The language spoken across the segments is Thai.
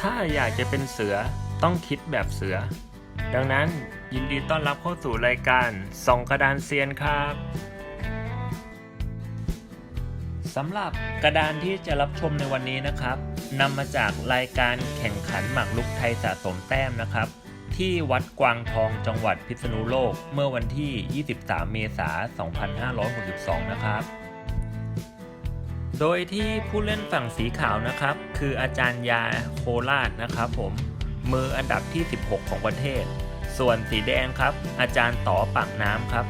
ถ้าอยากจะเป็นเสือต้องคิดแบบเสือ ดังนั้นยินดีต้อนรับเข้าสู่รายการส่องกระดานเซียนครับสำหรับกระดานที่จะรับชมในวันนี้นะครับนำมาจากรายการแข่งขันหมากรุกไทยสะสมแต้มนะครับ ที่วัดกวางทองจังหวัดพิษณุโลก เมื่อวันที่ 23 เมษายน 2562 นะครับ โดยที่ผู้เล่นฝั่งสีขาวนะครับ คืออาจารย์ยาโคราชนะครับผมมืออันดับที่ 16 ของประเทศ ส่วนสีแดงครับ อาจารย์ต่อปากน้ำครับ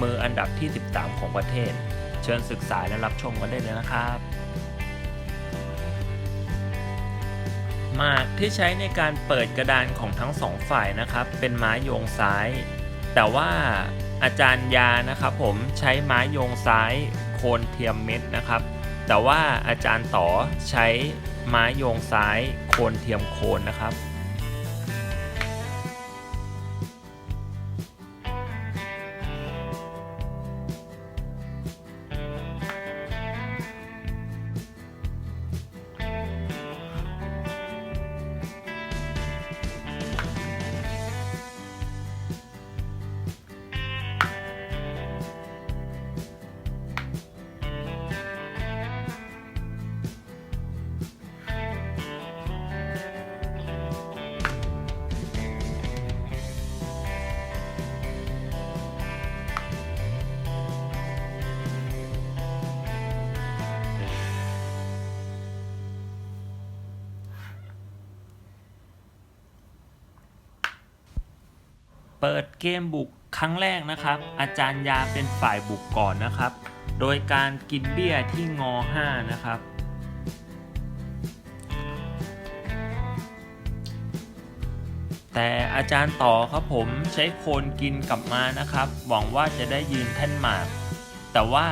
มืออันดับที่ 13 ของประเทศ เชิญศึกษาและรับชมกันได้เลยนะครับหมากที่ใช้ในการเปิดกระดานของทั้งสองฝ่ายนะครับ เป็นไม้โยงซ้าย แต่ว่าอาจารย์ยานะครับผมใช้ไม้โยงซ้ายโคนเทียมเม็ดนะครับ แต่ว่าอาจารย์ต่อใช้ไม้โยงซ้ายโคนเทียมโคนนะครับ เปิดเกมบุกครั้งแรกนะครับ อาจารย์ยาเป็นฝ่ายบุกก่อนนะครับ โดยการกินเบี้ยที่งอ 5 นะครับ แต่อาจารย์ต่อครับผมใช้โคนกินกลับมานะครับ หวังว่าจะได้ยืนแท่นหมาก แต่ว่า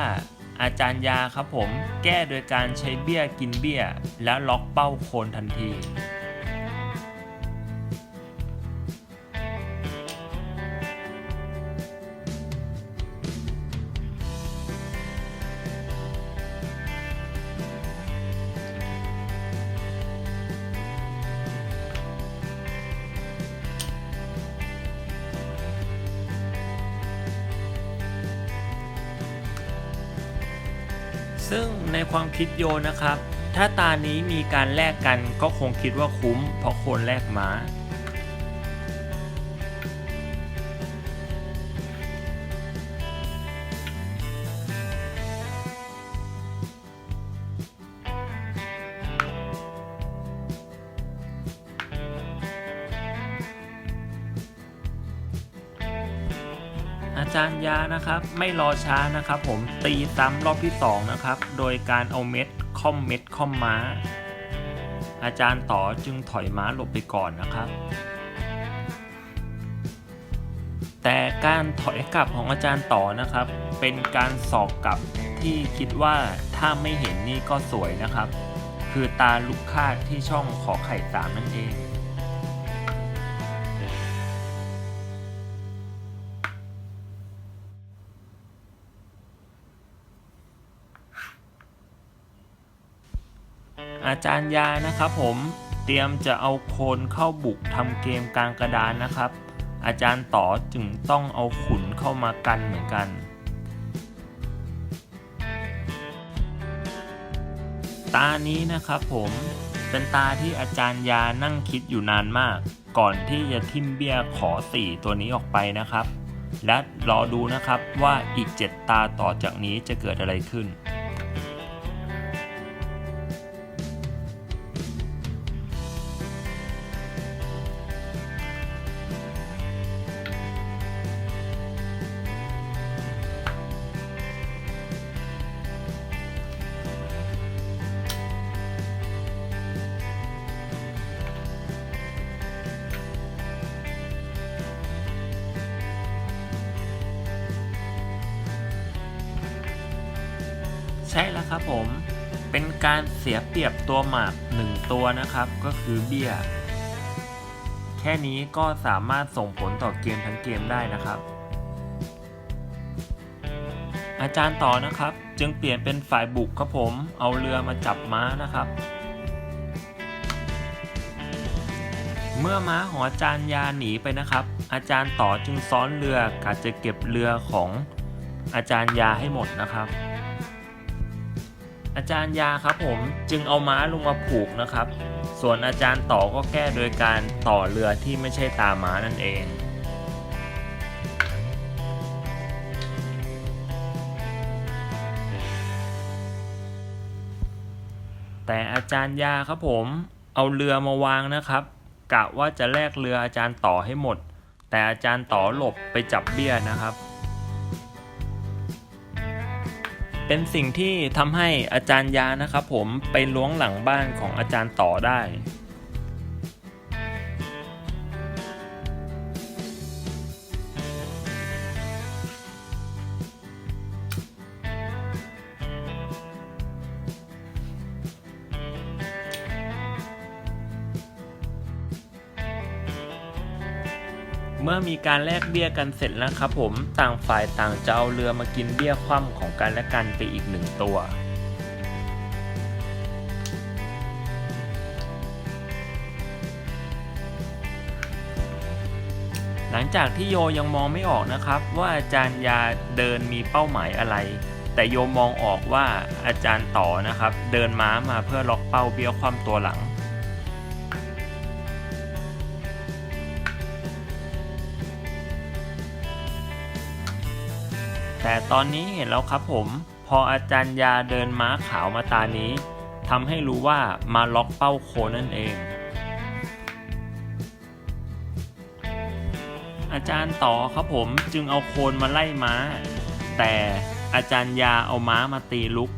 อาจารย์ยาครับผมแก้โดยการใช้เบี้ยกินเบี้ย แล้วล็อกเป้าโคนทันที ซึ่งในความคิดโยนะครับ ถ้าตานี้มีการแลกกันก็คงคิดว่าคุ้ม เพราะคนแลกม้าอา จารย์ยานะครับ ไม่รอช้านะครับ ผมตีซ้ำรอบที่ 2 นะครับ โดยการเอาเม็ดค่อมเม็ดค่อมม้า อาจารย์ต่อจึงถอยม้าหลบไปก่อนนะครับ แต่การถอยกลับของอาจารย์ต่อนะครับ เป็นการสอบกลับที่คิดว่าถ้าไม่เห็นนี่ก็สวยนะครับ คือตาลูกคาดที่ช่องขอไข่สามนั่นเอง อาจารย์ยานะครับผมเตรียมจะเอาโคนเข้าบุกทำเกมกลางกระดานนะครับ อาจารย์ต่อจึงต้องเอาขุนเข้ามากันเหมือนกัน ตานี้นะครับผมเป็นตาที่อาจารย์ยานั่งคิดอยู่นานมาก ก่อนที่จะทิมเบี้ยขอสี่ตัวนี้ออกไปนะครับ และรอดูนะครับว่าอีก 7 ตาต่อจากนี้จะเกิดอะไรขึ้น ใช่แล้วครับผม เป็นการเสียเปรียบตัวหมากหนึ่งตัวนะครับ ก็คือเบี้ย แค่นี้ก็สามารถส่งผลต่อเกมทั้งเกมได้นะครับ อาจารย์ต่อนะครับ จึงเปลี่ยนเป็นฝ่ายบุกครับผม เอาเรือมาจับม้านะครับ เมื่อม้าของอาจารย์ยาหนีไปนะครับ อาจารย์ต่อจึงซ้อนเรือกะจะเก็บเรือของอาจารย์ยาให้หมดนะครับ อาจารย์ยาครับผมจึงเอาม้าลงมาผูกนะครับ ส่วนอาจารย์ต่อก็แก้โดยการต่อเรือที่ไม่ใช่ตาม้านั่นเองแต่อาจารย์ยาครับผม เอาเรือมาวางนะครับกะว่าจะแลกเรืออาจารย์ต่อให้หมด แต่อาจารย์ต่อหลบไปจับเบี้ยนะครับ เป็นสิ่งที่ทำให้อาจารย์ยานะครับผมไปล้วงหลังบ้านของอาจารย์ต่อได้ อมีการแลกเบี้ยกันเสร็จแล้วครับผมต่างฝ่ายต่างจะเอาเรือมากินเบี้ยคว่ำของกันและกันไปอีกหนึ่งตัวหลังจากที่โยยังมองไม่ออกนะครับ ว่าอาจารย์ยาเดินมีเป้าหมายอะไร แต่โยมองออกว่าอาจารย์ต่อนะครับ เดินม้ามาเพื่อล็อกเป้าเบี้ยคว่ำตัวหลัง แต่ตอนนี้เห็นแล้วครับผม พออาจารย์ยาเดินม้าขาวมาตานี้ทำให้รู้ว่ามาล็อกเป้าโคนนั่นเอง อาจารย์ต่อครับผมจึงเอาโคนมาไล่ม้า แต่อาจารย์ยาเอาม้ามาตีลุก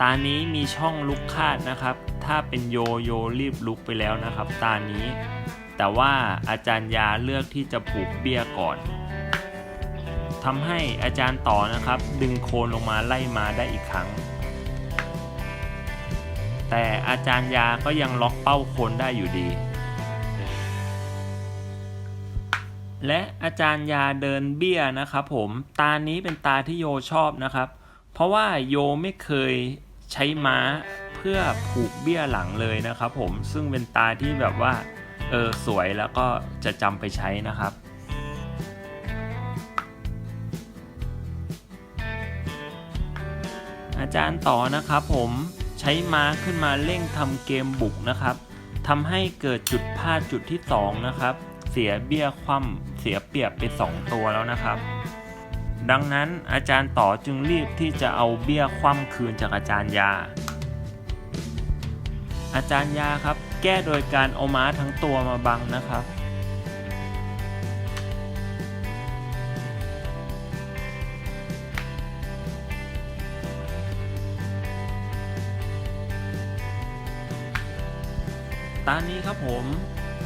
ตานี้มีช่องลุกคาดนะครับ ถ้าเป็นโยโยรีบลุกไปแล้วนะครับ ตานี้ แต่ว่าอาจารย์ยาเลือกที่จะผูกเบี้ยก่อน ทำให้อาจารย์ต่อนะครับ ดึงโคนลงมาไล่มาได้อีกครั้ง แต่อาจารย์ยาก็ยังล็อกเป้าโคนได้อยู่ดี และอาจารย์ยาเดินเบี้ยนะครับผมตานี้เป็นตาที่โยชอบนะครับ เพราะว่าโยไม่เคยใช้ม้าเพื่อผูกเบี้ยหลังเลยนะครับผมซึ่งเป็นตาที่แบบว่าเออสวยแล้วก็จะจำไปใช้นะครับ อาจารย์ต่อนะครับผมใช้ม้าขึ้นมาเร่งทำเกมบุกนะครับทำให้เกิดจุดพลาดจุดที่ 2 นะครับ เสียเบี้ยคว่ำเสียเปรียบไป 2 ตัวแล้วนะครับ ดังนั้นอาจารย์ต่อจึงรีบที่จะเอาเบี้ยคว่ำคืนจากอาจารย์ยา อาจารย์ยาครับ แก้โดยการเอาม้าทั้งตัวมาบังนะครับ ตอนนี้ครับผม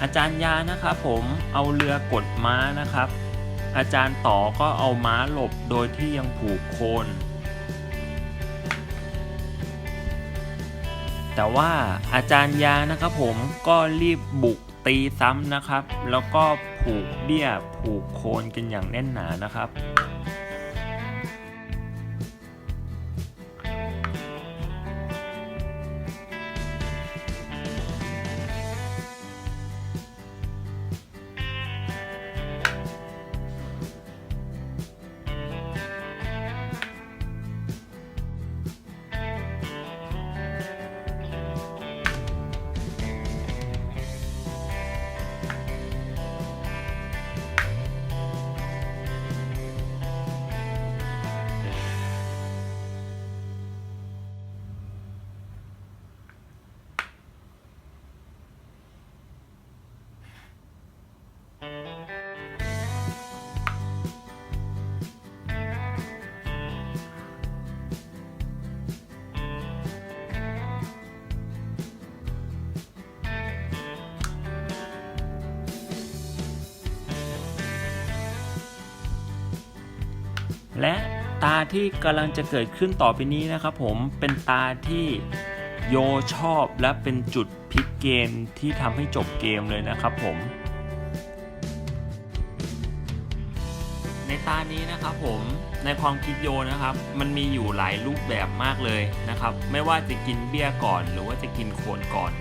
อาจารย์ยานะครับผมเอาเรือกดม้านะครับ อาจารย์ต่อก็เอาม้าหลบโดยที่ยังผูกโคน แต่ว่าอาจารย์ยานะครับผมก็รีบบุกตีซ้ำนะครับ แล้วก็ผูกเบี้ยผูกโคนกันอย่างแน่นหนานะครับ ที่กำลังจะเกิดขึ้นต่อไปนี้นะครับผมเป็นตาที่โยชอบและเป็นจุดพลิกเกมที่ทำให้จบเกมเลยนะครับผม ในตานี้นะครับผมในความคิดโยนะครับ มันมีอยู่หลายรูปแบบมากเลยนะครับ ไม่ว่าจะกินเบี้ยก่อนหรือว่าจะกินโคนก่อน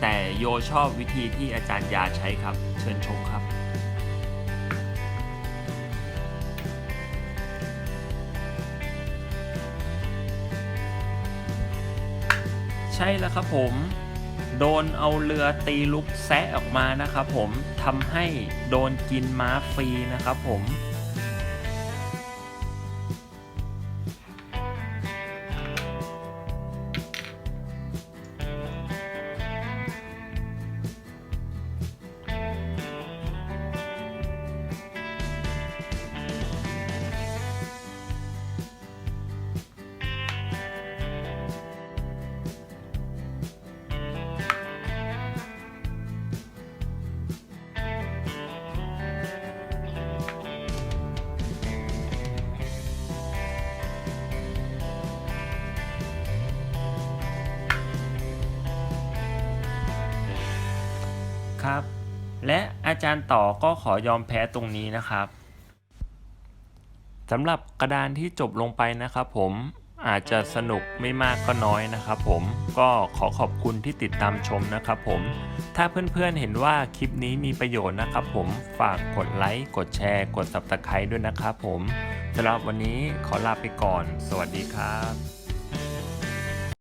แต่โยชอบวิธีที่อาจารย์ยาใช้ครับ เชิญชมครับ ใช่แล้วครับผม โดนเอาเรือตีลุกแซะออกมานะครับผมทำให้โดนกินม้าฟรีนะครับผม และอาจารย์ต่อก็ขอยอมแพ้ตรงนี้นะครับสำหรับกระดานที่จบลงไปนะครับผมอาจจะสนุกไม่มากก็น้อยนะครับผมก็ขอขอบคุณที่ติดตามชมนะครับผม ถ้าเพื่อนๆเห็นว่าคลิปนี้มีประโยชน์นะครับผมฝากกดไลค์กดแชร์กด Subscribe ด้วยนะครับผมสำหรับวันนี้ขอลาไปก่อน สวัสดีครับ